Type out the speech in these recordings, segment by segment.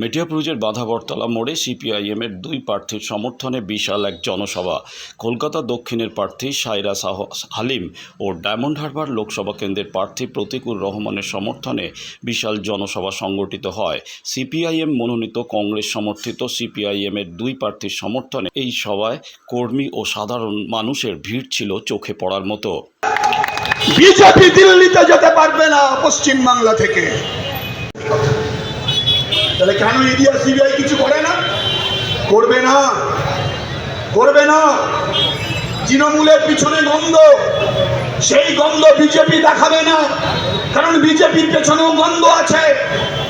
মেটিয়াপুরুজের বাঁধাবরতলা মোড়ে সিপিআইএম এর দুই প্রার্থীর সমর্থনে বিশাল এক জনসভা। কলকাতা দক্ষিণের প্রার্থী সাইরা সাহ হালিম ও ডায়মন্ড হারবার লোকসভা কেন্দ্রের প্রার্থী প্রতিকুর রহমানের সমর্থনে বিশাল জনসভা সংগঠিত হয়। সিপিআইএম মনোনীত কংগ্রেস সমর্থিত সিপিআইএম এর দুই প্রার্থীর সমর্থনে এই সভায় কর্মী ও সাধারণ মানুষের ভিড় ছিল চোখে পড়ার মতো। বিজেপি দিল্লিতে যেতে পারবে না পশ্চিম বাংলা থেকে। তাহলে কেন ইডিয়া সিবিআই কিছু করে না? করবে না। করবে না। তৃণমূলের পিছনে গন্ধ। সেই গন্ধ বিজেপি দেখাবে না। কারণ বিজেপির পেছনেও গন্ধ আছে।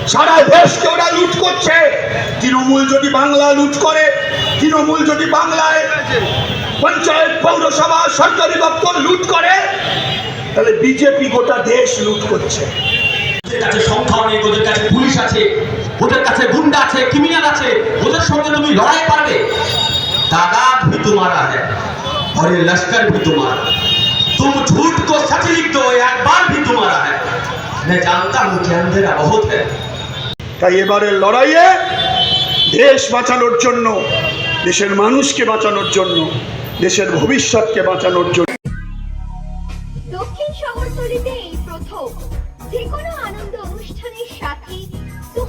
সারা দেশকে ওরা লুট করছে। তৃণমূল যদি বাংলা লুট করে, তৃণমূল যদি বাংলায় পঞ্চায়েত, পৌরসভা, সরকারি দপ্তর লুট করে, তাহলে বিজেপি গোটা দেশ লুট করছে। সংখ্যা অনেক, ওদের কাছে পুলিশ আছে কাছে গুন্ডা আছে ক্রিমিনাল আছে ওদের সঙ্গে তুমি লড়াই পারবে दादा भी तुम्हारा है और ये लश्कर भी तुम्हारा तुम झूठ को सच लिख दो एक बार भी तुम्हारा है मैं जानता हूं कि अंधेरा बहुत है তাই এবারের লড়াইয়ে দেশ বাঁচানোর জন্য দেশের মানুষকে বাঁচানোর জন্য দেশের ভবিষ্যৎকে বাঁচানোর জন্য দক্ষিণ শহরতলিতে এই প্রথম যে কোনো আনন্দ অনুষ্ঠানের সাথে